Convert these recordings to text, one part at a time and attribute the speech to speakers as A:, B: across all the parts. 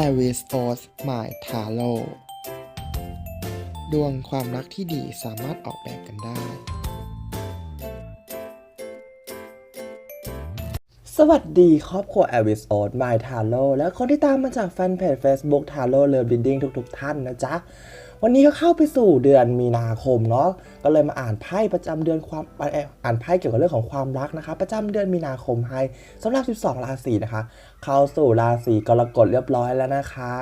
A: a r i s o s My Taro ดวงความรักที่ดีสามารถออกแบบกันได้
B: สวัสดีครอบครัว a v i s o d My t a r o และคนที่ตามมาจากแฟนเพจ Facebook t a r o Love Reading ทุกๆ ท่านนะจ๊ะ วันนี้ก็เข้าไปสู่เดือนมีนาคมเนาะก็เลยมาอ่านไพ่ประจำเดือนความอ่านไพ่เกี่ยวกับเรื่องของความรักนะคะ ประจำเดือนมีนาคมให้สำหรับ 12 ราศีนะคะ เข้าสู่ราศีกรกฎเรียบร้อยแล้วนะคะ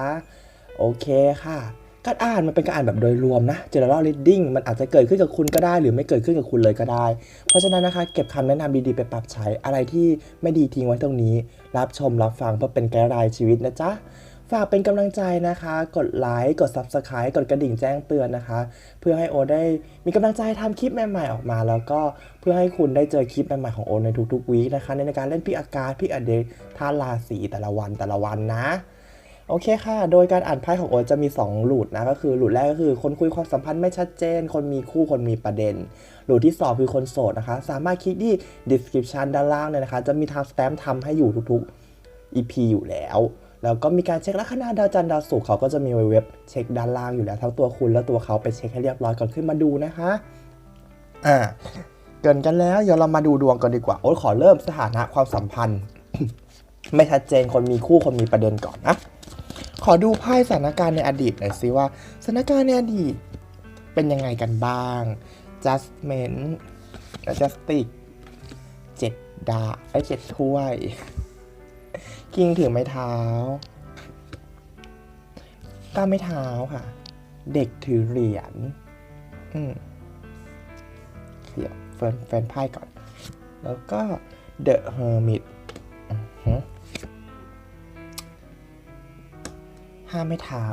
B: โอเคค่ะการอ่านมันเป็นการอ่านแบบโดยรวมนะ general reading มันอาจจะเกิดขึ้นกับคุณก็ได้ หรือไม่เกิดขึ้นกับคุณเลยก็ได้ เพราะฉะนั้นนะคะเก็บคำแนะนำดีๆไปปรับใช้อะไรที่ไม่ดีทิ้งไว้ตรงนี้ รับชมรับฟังเพื่อเป็นไกด์ไลน์ชีวิตนะจ๊ะ ฝากเป็นกำลังใจนะคะ กดไลค์กด Subscribe กดกระดิ่งแจ้งเตือนนะคะ เพื่อให้โอได้มีกำลังใจทำคลิปใหม่ๆออกมา แล้วก็เพื่อให้คุณได้เจอคลิปใหม่ๆของโอในทุกๆวีคนะคะ ในการเล่นพิกอากาศพิกอเดย์ท่าราศีแต่ละวันแต่ละวันนะโอเคค่ะ โดยการอ่านไพ่ของโอจะมี 2 หลุดนะ ก็คือหลุดแรกก็คือคนคุยความสัมพันธ์ไม่ชัดเจน คนมีคู่ คนมีประเด็น หลุดที่ 2 คือคนโสดนะคะ สามารถคลิกที่ description ด้านล่างเลยนะคะ จะมีทางสแตมป์ทำให้อยู่ทุกๆ EP อยู่แล้ว แล้วก็มีการเช็คลัคนาดาวจันทร์ดาวศุกร์เขาก็จะมีเว็บเช็คด้านล่างอยู่แล้วทั้งตัวคุณและตัวเขาไปเช็คให้เรียบร้อยก่อนขึ้นมาดูนะคะอ่าเกินกันแล้วเดี๋ยวเรามาดูดวงกันดีกว่าโอ๊ตขอเริ่มสถานะความสัมพันธ์ ไม่ชัดเจนคนมีคู่คนมีประเด็นก่อนนะขอดูไพ่สถานการณ์ในอดีตหน่อยสิว่าสถานการณ์ในอดีตเป็นยังไงกันบ้าง judgment justice เจ็ดดาไอ้เจ็ดถ้วย คิงถือไม้เท้า ก้าไม้เท้าค่ะ เด็กถือเหรียญ อืมเดี๋ยวเฟิร์นแฟนไพ่ก่อน แล้วก็ The Hermit อือหือห้าไม่เท้า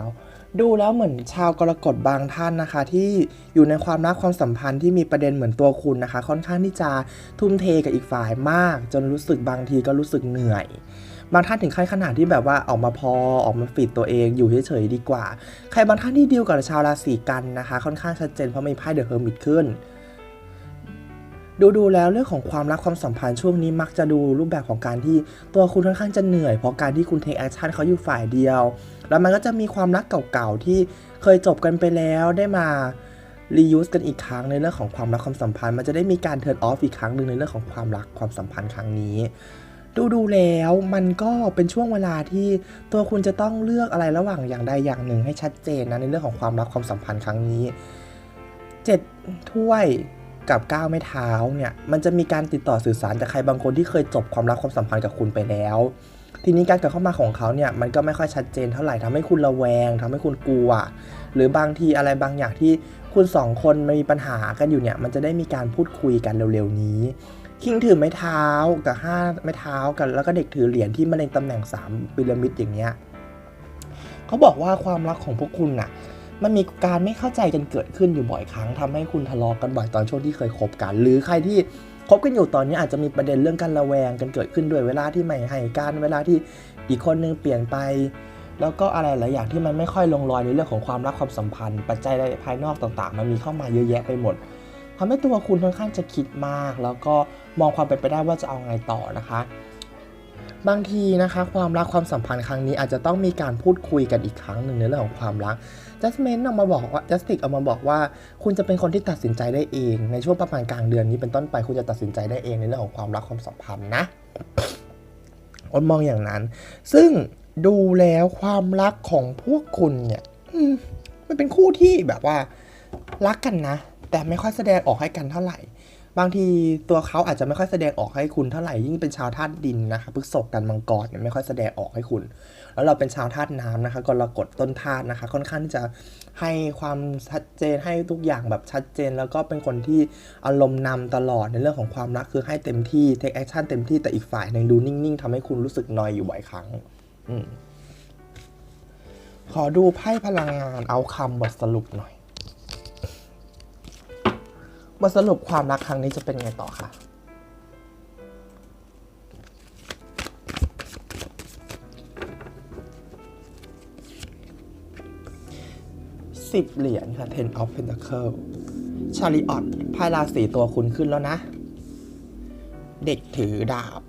B: ดูแล้วเหมือนชาวกรกฎบางท่านนะคะ ที่อยู่ในความรักความสัมพันธ์ที่มีประเด็นเหมือนตัวคุณนะคะ ค่อนข้างที่จะทุ่มเทกับอีกฝ่ายมาก จนรู้สึกบางทีก็รู้สึกเหนื่อย บางท่านถึงขั้นขนาดที่แบบว่าออกมาพอออกมาปิดตัวเองอยู่เฉยๆดีกว่า ใครบางท่านที่ดีลกับชาวราศีกันนะคะ ค่อนข้างชัดเจนเพราะมีไพ่เดอะเฮอร์มิตขึ้นดูดูๆแล้วเรื่องของความรักความสัมพันธ์ช่วงนี้มักจะดูรูปแบบของการที่ตัวคุณค่อนข้างจะเหนื่อย เพราะการที่คุณเทคแอคชั่นเขาอยู่ฝ่ายเดียว แล้วมันก็จะมีความรักเก่าๆที่เคยจบกันไปแล้วได้มา reuse กันอีกครั้งในเรื่องของความรักความสัมพันธ์ มันจะได้มีการ turn off อีกครั้งหนึ่งในเรื่องของความรักความสัมพันธ์ครั้งนี้ ดูดูๆแล้วมันก็เป็นช่วงเวลาที่ตัวคุณจะต้องเลือกอะไรระหว่างอย่างใดอย่างหนึ่งให้ชัดเจนนะในเรื่องของความรักความสัมพันธ์ครั้งนี้เจ็ดถ้วยกับก้าวไม่เท้าเนี่ยมันจะมีการติดต่อสื่อสารจากใครบางคนที่เคยจบความรักความสัมพันธ์กับคุณไปแล้ว ทีนี้การกลับเข้ามาของเขาเนี่ยมันก็ไม่ค่อยชัดเจนเท่าไหร่ทำให้คุณระแวงทำให้คุณกลัว หรือบางทีอะไรบางอย่างที่คุณสองคนมีปัญหากันอยู่เนี่ยมันจะได้มีการพูดคุยกันเร็วๆนี้ คิงถือไม้เท้ากับห้าไม้เท้ากัน แล้วก็เด็กถือเหรียญที่มาในตำแหน่ง 3พีระมิดอย่างเงี้ยเขาบอกว่าความรักของพวกคุณน่ะ มันมีการไม่เข้าใจกันเกิดขึ้นอยู่บ่อยครั้งทำให้คุณทะเลาะกันบ่อยตอนช่วงที่เคยคบกัน หรือใครที่คบกันอยู่ตอนนี้อาจจะมีประเด็นเรื่องการระแวงกันเกิดขึ้นด้วยเวลาที่ไม่ให้การเวลาที่อีกคนนึงเปลี่ยนไป แล้วก็อะไรหลายอย่างที่มันไม่ค่อยลงรอยในเรื่องของความรักความสัมพันธ์ ปัจจัยภายนอกต่างๆ มันมีเข้ามาเยอะแยะไปหมด ทำให้ตัวคุณค่อนข้างจะคิดมาก แล้วก็มองความเป็นไปได้ว่าจะเอาไงต่อนะคะ บางทีนะคะความรักความสัมพันธ์ครั้งนี้อาจจะต้องมีการพูดคุยกันอีกครั้งหนึ่งในเรื่องของความรักจัสเมนออกมาบอกว่าจัสติกออกมาบอกว่า คุณจะเป็นคนที่ตัดสินใจได้เอง ในช่วงประมาณกลางเดือนนี้เป็นต้นไปคุณจะตัดสินใจได้เองในเรื่องของความรักความสัมพันธ์นะอ้นมองอย่างนั้น ซึ่งดูแล้วความรักของพวกคุณเนี่ยมันเป็นคู่ที่แบบว่า รักกันนะ แต่ไม่ค่อยแสดงออกให้กันเท่าไหร่ บางทีตัวเขาอาจจะไม่ค่อยแสดงออกให้คุณเท่าไหร่ยิ่งเป็นชาวธาตุดินนะคะพฤกษกกันมังกรเนี่ยไม่ค่อยแสดงออกให้คุณ แล้วเราเป็นชาวธาตุน้ำนะคะกรกฎต้นธาตุนะคะ ค่อนข้างที่จะให้ความชัดเจนให้ทุกอย่างแบบชัดเจน แล้วก็เป็นคนที่อารมณ์นำตลอดในเรื่องของความรักคือให้เต็มที่ take action เต็มที่แต่อีกฝ่ายหนึ่งดูนิ่งๆทำให้คุณรู้สึกนอยอยู่บ่อยครั้ง อืขอดูไพ่พลังงานเอาคำบทสรุปหน่อย บทสรุปความรักครั้งนี้จะเป็นไงต่อคะสิบเหรียญค่ะ ten of pentacle ชาริออตไพ่ราศีตัวคุณขึ้นแล้วนะ เด็กถือดาบ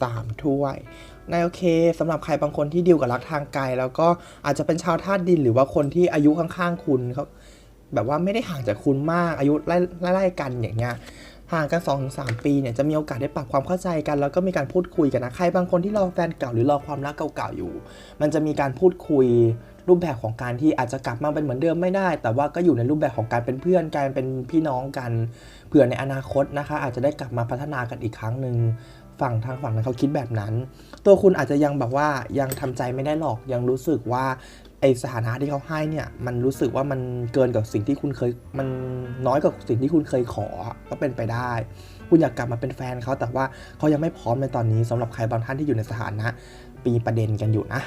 B: สามถ้วยนายโอเคสำหรับใครบางคนที่ดิวกับรักทางไกล แล้วก็อาจจะเป็นชาวธาตุดินหรือว่าคนที่อายุข้างๆคุณเขา แบบว่าไม่ได้ห่างจากคุณมากอายุไล่ไล่ๆกันอย่างเงี้ยห่างกัน2อถึงสปีเนี่ยจะมีโอกาสได้ปรับความเข้าใจกัน แล้วก็มีการพูดคุยกันนะใครบางคนที่รอแฟนเก่าหรือรอความรักเก่าๆอยู่ มันจะมีการพูดคุยรูปแบบของการที่อาจจะกลับมาเป็นเหมือนเดิมไม่ได้ แต่ว่าก็อยู่ในรูปแบบของการเป็นเพื่อนการเป็นพี่น้องกันเผื่อในอนาคตนะคะ อาจจะได้กลับมาพัฒนากันอีกครั้งหนึ่งฝั่งทางฝั่งนั้นเขาคิดแบบนั้น ตัวคุณอาจจะยังแบบว่ายังทำใจไม่ได้หรอกยังรู้สึกว่า ไอสถานะที่เขาให้เนี่ยมันรู้สึกว่ามันเกินกับสิ่งที่คุณเคย มันน้อยกว่าสิ่งที่คุณเคยขอก็เป็นไปได้ คุณอยากกลับมาเป็นแฟนเขาแต่ว่าเขายังไม่พร้อมในตอนนี้สำหรับใครบางท่านที่อยู่ในสถานะมีประเด็นกันอยู่นะ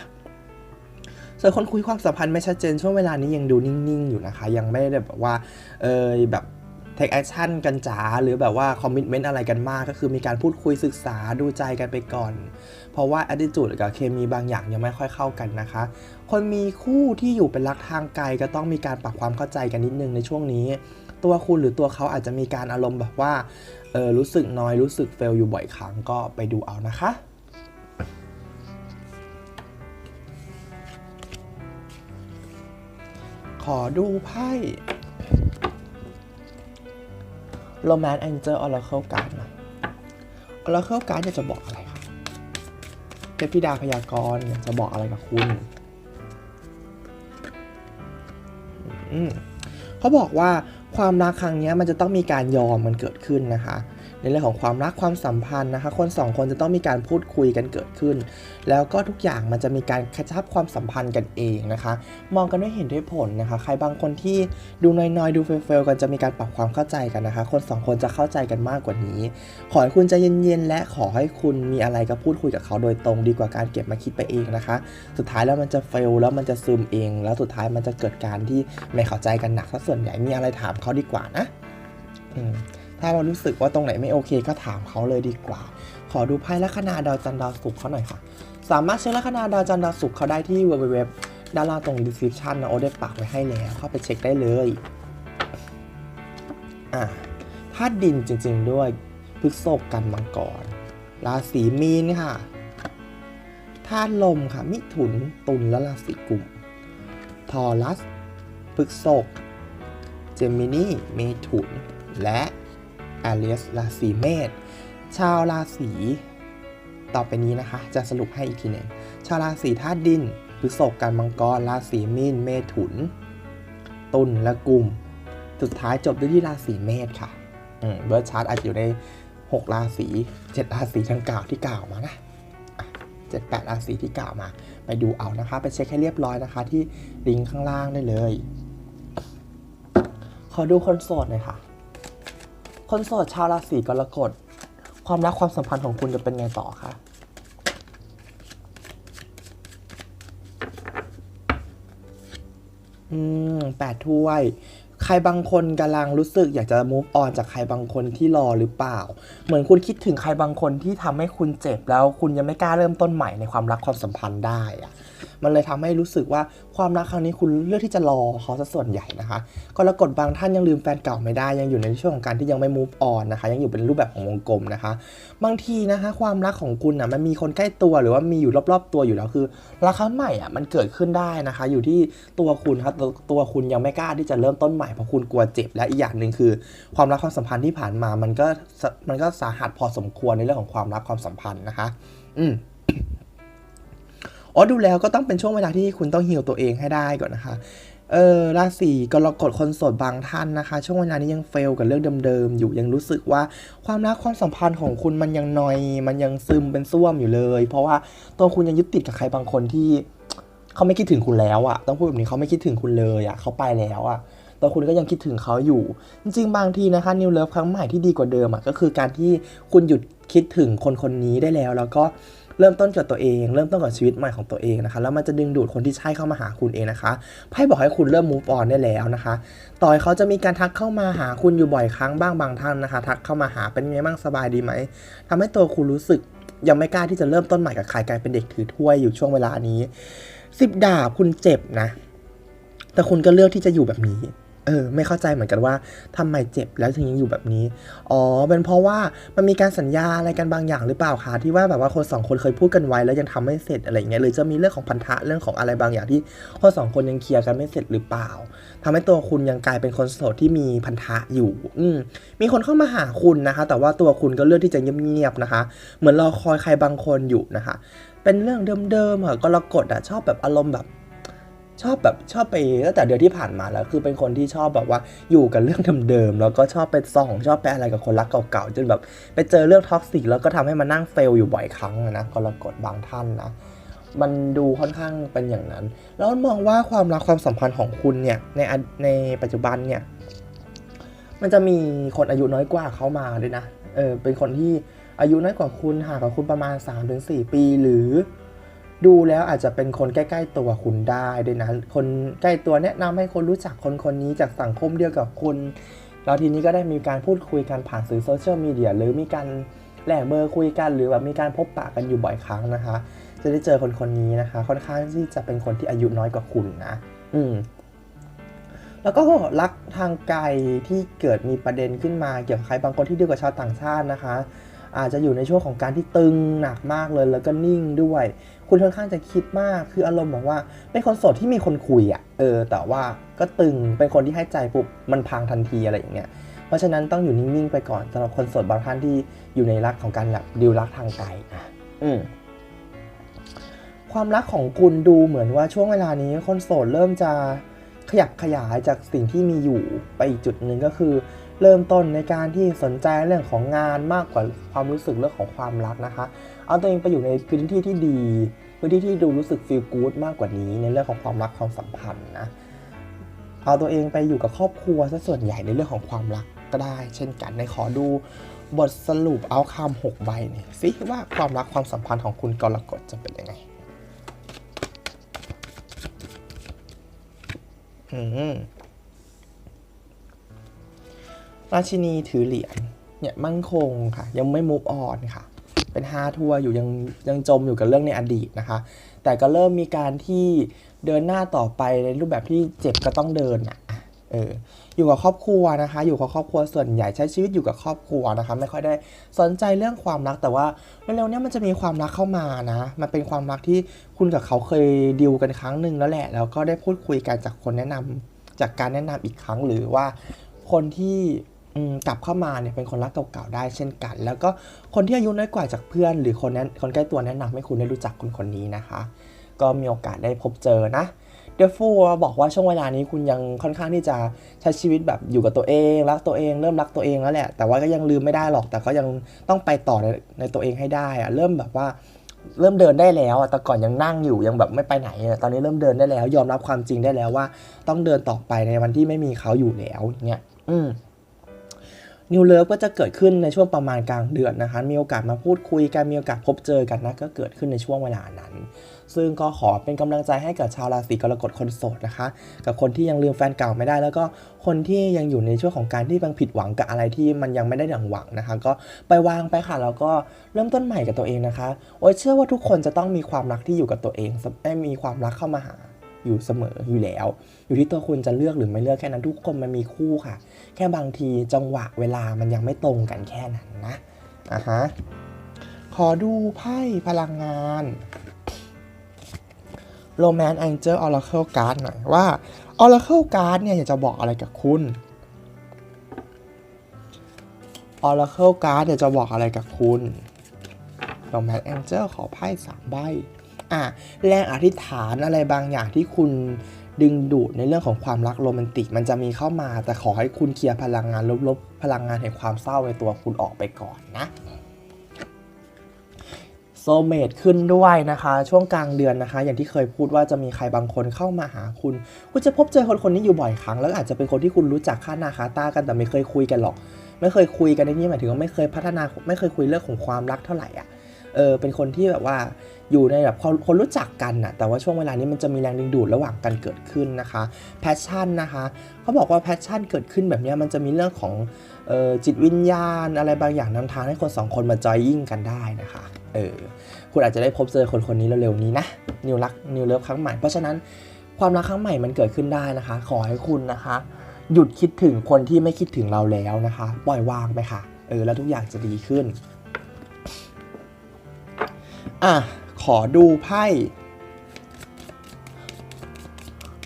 B: ส่วนคนคุยความสัมพันธ์ไม่ชัดเจนช่วงเวลานี้ยังดูนิ่งๆอยู่นะคะ ยังไม่ได้แบบว่าเออแบบ take action กันจ๋าหรือแบบว่า commitment อะไรกันมาก ก็คือมีการพูดคุยศึกษาดูใจกันไปก่อน เพราะว่า attitude กับเคมีบางอย่างยังไม่ค่อยเข้ากันนะคะ คนมีคู่ที่อยู่เป็นรักทางไกลก็ต้องมีการปรับความเข้าใจกันนิดนึงในช่วงนี้ ตัวคุณหรือตัวเขาอาจจะมีการอารมณ์แบบว่าเออรู้สึกน้อยรู้สึกเฟลอยู่บ่อยครั้งก็ไปดูเอานะคะขอดูไพ่ Romance Angel Oracle Card นะ Oracle Card อยากจะบอกอะไร เทพธิดาพยากรณ์จะบอกอะไรกับคุณเขาบอกว่าความรักครั้งนี้มันจะต้องมีการยอมมันเกิดขึ้นนะคะ ในเรื่องของความรักความสัมพันธ์นะคะ คนสองคนจะต้องมีการพูดคุยกันเกิดขึ้น แล้วก็ทุกอย่างมันจะมีการกระชับความสัมพันธ์กันเองนะคะ มองกันด้วยเห็นด้วยผลนะคะ ใครบางคนที่ดูน้อยๆ ดูเฟลๆกันจะมีการปรับความเข้าใจกันนะคะ คนสองคนจะเข้าใจกันมากกว่านี้ ขอให้คุณใจเย็นๆและขอให้คุณมีอะไรก็พูดคุยกับเขาโดยตรงดีกว่าการเก็บมาคิดไปเองนะคะ สุดท้ายแล้วมันจะเฟลแล้วมันจะซึมเอง แล้วสุดท้ายมันจะเกิดการที่ไม่เข้าใจกันหนักซะส่วนใหญ่มีอะไรถามเขาดีกว่านะ อืม ถ้าเรารู้สึกว่าตรงไหนไม่โอเคก็ถามเขาเลยดีกว่า ขอดูไพ่ลัคนาดาวจันทร์ดาวศุกร์เขาหน่อยค่ะ สามารถเช็คลัคนาดาวจันทร์ดาวศุกร์เขาได้ที่ www ด้านล่างตรง description นะโอได้ปักไว้ให้แล้วเข้าไปเช็คได้เลยอะธาตุดินจริง ๆ ด้วยพฤษภกันมังกรราศีมีนค่ะธาตุลมค่ะ มิถุนตุลและราศีกุมทอรัสพฤษภเจมินีเมถุน และ แอเรียสราศีเมษชาวราศีต่อไปนี้นะคะ จะสรุปให้อีกทีหนึ่งชาวราศีธาตุดินพฤษภกันมังกรราศีมีนเมถุน ตุลและกุม สุดท้ายจบด้วยที่ราศีเมษค่ะเบิร์ดชาร์ตอาจจะอยู่ใน 6 ราศี 7 ราศีทั้งกล่าวที่กล่าวมานะเจ็ดแปดราศีที่กล่าวมา ไปดูเอานะคะ ไปเช็คให้เรียบร้อยนะคะ ที่ลิงก์ข้างล่างได้เลย ขอดูคนโสดหน่อยค่ะ คนโสดชาวราศีกรกฎความรักความสัมพันธ์ของคุณจะเป็นไงต่อคะอืมแปดถ้วย ใครบางคนกำลังรู้สึกอยากจะ move on จากใครบางคนที่รอหรือเปล่า เหมือนคุณคิดถึงใครบางคนที่ทำให้คุณเจ็บแล้วคุณยังไม่กล้าเริ่มต้นใหม่ในความรักความสัมพันธ์ได้อะ มันเลยทำให้รู้สึกว่าความรักครั้งนี้คุณเลือกที่จะรอเขาซะส่วนใหญ่นะคะกรกฎบางท่านยังลืมแฟนเก่าไม่ได้ยังอยู่ในช่วงของการที่ยังไม่ move on นะคะ ยังอยู่เป็นรูปแบบของวงกลมนะคะ บางทีนะคะ ความรักของคุณอะมันมีคนใกล้ตัวหรือว่ามีอยู่รอบ ๆ ตัวอยู่แล้วคือรักครั้งใหม่อะมันเกิดขึ้นได้นะคะ อยู่ที่ตัวคุณครับตัวตัวคุณยังไม่กล้าที่จะเริ่มต้นใหม่เพราะคุณกลัวเจ็บ และอีกอย่างหนึ่งคือ ความรักความสัมพันธ์ที่ผ่านมามันก็มันก็สาหัสพอสมควรในเรื่องของความรักความสัมพันธ์นะคะ อืม อ๋อดูแล้วก็ต้องเป็นช่วงเวลาที่คุณต้องฮิวตัวเองให้ได้ก่อนนะคะเออราศีกรกฎคนโสดบางท่านนะคะ ช่วงเวลานี้ยังเฟลกับเรื่องเดิมๆอยู่ยังรู้สึกว่าความรักความสัมพันธ์ของคุณมันยังนอย มันยังซึมเป็นส้วมอยู่เลย เพราะว่าตัวคุณยังยึดติดกับใครบางคนที่เขาไม่คิดถึงคุณแล้วอะต้องพูดแบบนี้เขาไม่คิดถึงคุณเลยอะเขาไปแล้วอะแต่คุณก็ยังคิดถึงเขาอยู่ จริงๆ บางทีนะคะนิวเลิฟครั้งใหม่ที่ดีกว่าเดิมอะก็คือการที่คุณหยุดคิดถึงคนคนนี้ได้แล้ว แล้วก็ เริ่มต้นกับตัวเอง เริ่มต้นกับชีวิตใหม่ของตัวเองนะคะ แล้วมันจะดึงดูดคนที่ใช่เข้ามาหาคุณเองนะคะไพ่บอกให้คุณเริ่ม move on ได้แล้วนะคะ ต่อยเขาจะมีการทักเข้ามาหาคุณอยู่บ่อยครั้งบ้างบางท่านนะคะ ทักเข้ามาหาเป็นไงบ้างสบายดีไหมทำให้ตัวคุณรู้สึกยังไม่กล้าที่จะเริ่มต้นใหม่กับใครกลายเป็นเด็กถือถ้วยอยู่ช่วงเวลานี้สิบดาบคุณเจ็บนะ แต่คุณก็เลือกที่จะอยู่แบบนี้ เออไม่เข้าใจเหมือนกันว่าทำไมเจ็บแล้วถึงยังอยู่แบบนี้ อ๋อเป็นเพราะว่ามันมีการสัญญาอะไรกันบางอย่างหรือเปล่าคะที่ว่าแบบว่าคนสองคนเคยพูดกันไว้แล้วยังทำไม่เสร็จอะไรเงี้ยหรือจะมีเรื่องของพันธะเรื่องของอะไรบางอย่างที่คนสองคนยังเคลียร์กันไม่เสร็จหรือเปล่าทำให้ตัวคุณยังกลายเป็นคนโสดที่มีพันธะอยู่ อืมมีคนเข้ามาหาคุณนะคะ แต่ว่าตัวคุณก็เลือกที่จะเงียบๆนะคะ เหมือนรอคอยใครบางคนอยู่นะคะ เป็นเรื่องเดิมๆอะกรกฎอะชอบแบบอารมณ์แบบ ชอบแบบชอบไปตั้งแต่เดือนที่ผ่านมาแล้ว คือเป็นคนที่ชอบแบบว่าอยู่กับเรื่องเดิมๆแล้วก็ชอบไปส่องชอบไปอะไรกับคนรักเก่าๆจนแบบไปเจอเรื่องท็อกซิกแล้วก็ทำให้มานั่งเฟลอยู่บ่อยครั้งนะกรกฎบางท่านนะมันดูค่อนข้างเป็นอย่างนั้น แล้วมองว่าความรักความสัมพันธ์ของคุณเนี่ยในในปัจจุบันเนี่ยมันจะมีคนอายุน้อยกว่าเข้ามาด้วยนะเออเป็นคนที่อายุน้อยกว่าคุณห่างกับคุณประมาณ 3-4 ปีหรือ ดูแล้วอาจจะเป็นคนใกล้ ๆ ตัวคุณได้ด้วยนะคนใกล้ตัวแนะนำให้คนรู้จักคนคนนี้จากสังคมเดียวกับคุณ แล้วทีนี้ก็ได้มีการพูดคุยกันผ่านสื่อโซเชียลมีเดียหรือมีการแลกเบอร์คุยกัน หรือแบบมีการพบปะกันอยู่บ่อยครั้งนะคะ จะได้เจอคนคนนี้นะคะ ค่อนข้างที่จะเป็นคนที่อายุน้อยกว่าคุณนะ อืมแล้วก็รักทางไกลที่เกิดมีประเด็นขึ้นมาเกี่ยวกับใครบางคนที่ดีกว่าชาวต่างชาตินะคะ อาจจะอยู่ในช่วงของการที่ตึงหนักมากเลย แล้วก็นิ่งด้วย คุณค่อนข้างจะคิดมากคืออารมณ์บอกว่า เป็นคนโสดที่มีคนคุยอะ่ะเออ แต่ว่าก็ตึงเป็นคนที่ให้ใจปุ๊บมันพังทันทีอะไรอย่างเงี้ยเพราะฉะนั้นต้องอยู่นิ่งๆไปก่อนสำหรับคนโสดบางท่านที่อยู่ในรักของการแบบดิวรักทางไกลอะอืมความรักของคุณดูเหมือนว่าช่วงเวลานี้คนโสดเริ่มจะขยับขยายจากสิ่งที่มีอยู่ไปอีกจุดหนึ่งก็คือ เริ่มต้นในการที่สนใจเรื่องของงานมากกว่าความรู้สึกเรื่องของความรักนะคะ เอาตัวเองไปอยู่ในพื้นที่ที่ดี พื้นที่ที่ดูรู้สึกฟีลกู๊ดมากกว่านี้ในเรื่องของความรักความสัมพันธ์นะ เอาตัวเองไปอยู่กับครอบครัวซะส่วนใหญ่ในเรื่องของความรักก็ได้ เช่นกันในขอดูบทสรุปเอาคำหกใบเนี่ยสิว่าความรักความสัมพันธ์ของคุณกรกฎจะเป็นยังไงอืม ราชินีถือเหรียญเนี่ยมั่นคงค่ะ ยังไม่มูฟออนค่ะ เป็นฮาทัวร์อยู่ยังยังจมอยู่กับเรื่องในอดีตนะคะ แต่ก็เริ่มมีการที่เดินหน้าต่อไปในรูปแบบที่เจ็บก็ต้องเดินอะเอออยู่กับครอบครัวนะคะ อยู่กับครอบครัวส่วนใหญ่ใช้ชีวิตอยู่กับครอบครัวนะคะ ไม่ค่อยได้สนใจเรื่องความรักแต่ว่าเร็วๆเนี้ยมันจะมีความรักเข้ามานะ มันเป็นความรักที่คุณกับเขาเคยดิวกันครั้งหนึ่งแล้วแหละ แล้วก็ได้พูดคุยกันจากคนแนะนำจากการแนะนำอีกครั้งหรือว่าคนที่ กลับเข้ามาเนี่ยเป็นคนรักเก่าๆได้เช่นกัน แล้วก็คนที่อายุน้อยกว่าจากเพื่อน หรือคนแนคนใกล้ตัวแนะนำให้คุณได้รู้จักคนคนนี้นะคะ ก็มีโอกาสได้พบเจอนะเดฟฟูบอกว่าช่วงเวลานี้คุณยังค่อนข้างที่จะใช้ชีวิตแบบอยู่กับตัวเอง รักตัวเองเริ่มรักตัวเองแล้วแหละ แต่ว่าก็ยังลืมไม่ได้หรอกแต่ก็ยังต้องไปต่อในในตัวเองให้ได้อะเริ่มแบบว่าเริ่มเดินได้แล้วอะแต่ก่อนยังนั่งอยู่ยังแบบไม่ไปไหน ตอนนี้เริ่มเดินได้แล้ว ยอมรับความจริงได้แล้วว่า ต้องเดินต่อไปในวันที่ไม่มีเขาอยู่แล้วเนี่ยอืม นิวเลิฟก็จะเกิดขึ้นในช่วงประมาณกลางเดือนนะคะ มีโอกาสมาพูดคุยกัน มีโอกาสพบเจอกันนะ ก็เกิดขึ้นในช่วงเวลานั้น ซึ่งก็ขอเป็นกำลังใจให้กับชาวราศีกรกฎคนโสดนะคะ กับคนที่ยังลืมแฟนเก่าไม่ได้ แล้วก็คนที่ยังอยู่ในช่วงของการที่ยังผิดหวังกับอะไรที่มันยังไม่ได้ดังหวังนะคะ ก็ไปวางไปค่ะแล้วก็เริ่มต้นใหม่กับตัวเองนะคะ โอ้ยเชื่อว่าทุกคนจะต้องมีความรักที่อยู่กับตัวเองได้มีความรักเข้ามาหา อยู่เสมออยู่แล้ว อยู่ที่ตัวคุณจะเลือกหรือไม่เลือกแค่นั้นทุกคนมันมีคู่ค่ะ แค่บางทีจังหวะเวลามันยังไม่ตรงกันแค่นั้นนะอะฮะขอดูไพ่พลังงาน Romance Angel Oracle Card หน่อยว่า Oracle Card เนี่ยอยากจะบอกอะไรกับคุณ Oracle Card อยากจะบอกอะไรกับคุณ Romance Angel ขอไพ่สามใบ อะแรงอธิษฐานอะไรบางอย่างที่คุณดึงดูดในเรื่องของความรักโรแมนติก มันจะมีเข้ามาแต่ขอให้คุณเคลียร์พลังงานลบๆ พลังงานแห่งความเศร้าในตัวคุณออกไปก่อนนะโซเมดขึ้นด้วยนะคะ ช่วงกลางเดือนนะคะ อย่างที่เคยพูดว่าจะมีใครบางคนเข้ามาหาคุณ คุณจะพบเจอคนคนนี้อยู่บ่อยครั้ง แล้วอาจจะเป็นคนที่คุณรู้จักค่าหน้าคาตากันแต่ไม่เคยคุยกันหรอก ไม่เคยคุยกันในนี้หมายถึงว่าไม่เคยพัฒนาไม่เคยคุยเรื่องของความรักเท่าไหร่อะ เออเป็นคนที่แบบว่าอยู่ในแบบคนคนรู้จักกันนะแต่ว่าช่วงเวลานี้มันจะมีแรงดึงดูดระหว่างกันเกิดขึ้นนะคะแพชชั่นนะคะเขาบอกว่าแพชชั่นเกิดขึ้นแบบเนี้ยมันจะมีเรื่องของออจิตวิญญาณ อะไรบางอย่างนำทางให้คนสองคนมาจอยยิ่งกันได้นะคะเออคุณอาจจะได้พบเจอคนคนนี้เร็วๆนี้นะนิวรักนิวเลิฟครั้งใหม่เพราะฉะนั้นความรักครั้งใหม่มันเกิดขึ้นได้นะคะ ขอให้คุณนะคะ หยุดคิดถึงคนที่ไม่คิดถึงเราแล้วนะคะ ปล่อยวางไปค่ะเออแล้วทุกอย่างจะดีขึ้น อะ ขอดูไพ่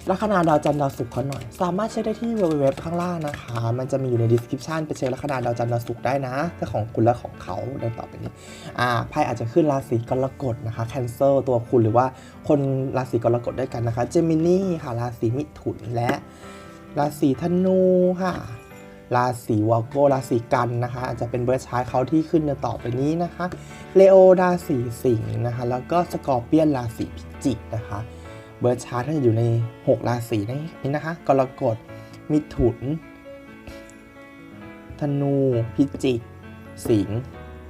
B: ลัคนาดาวจันทร์ดาวศุกร์เขาหน่อย สามารถเช็คได้ที่เว็บข้างล่างนะคะ มันจะมีอยู่ใน description ไปเช็คลัคนาดาวจันทร์ดาวศุกร์ได้นะถ้าของคุณและของเขาดังต่อไปนี้อ่าไพ่อาจจะขึ้นราศีกรกฎนะคะ Cancer ตัวคุณหรือว่าคนราศีกรกฎด้วยกันนะคะ Gemini ค่ะราศีมิถุนและราศีธนูค่ะ ราศีวอลโกราศีกันนะคะ อาจจะเป็นเบอร์ชายเขาที่ขึ้นในต่อไปนี้นะคะเลโอราศีสิงห์นะคะแล้วก็สกอร์เปียนราศีพิจิกนะคะเบอร์ชาร์ตถ้าจะอยู่ใน 6 ราศีนี้นะคะกรกฎมิถุน ธนู พิจิก สิงห์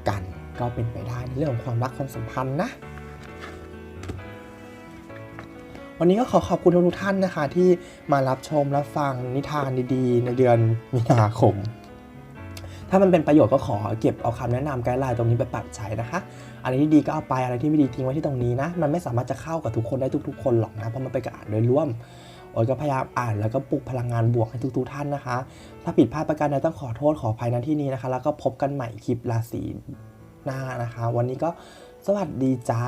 B: กัน ก็เป็นไปได้ในเรื่องของความรักความสัมพันธ์นะ วันนี้ก็ขอขอบคุณทุกท่านนะคะ ที่มารับชมรับฟังนิทานดีๆ ในเดือนมีนาคม ถ้ามันเป็นประโยชน์ก็ขอเก็บเอาคำแนะนำไกด์ไลน์ตรงนี้ไปปรับใช้นะคะอะไรที่ดีก็เอาไปอะไรที่ไม่ดีทิ้งไว้ที่ตรงนี้นะ มันไม่สามารถจะเข้ากับทุกคนได้ทุก ๆ คนหรอกนะเพราะมันเป็นการอ่านโดยร่วมโอ้ยก็พยายามอ่านแล้วก็ปลุกพลังงานบวกให้ทุกๆท่านนะคะ ถ้าผิดพลาดประการใดต้องขอโทษขออภัยณที่นี้นะคะ แล้วก็พบกันใหม่คลิปราศีหน้านะคะ วันนี้ก็สวัสดีจ้า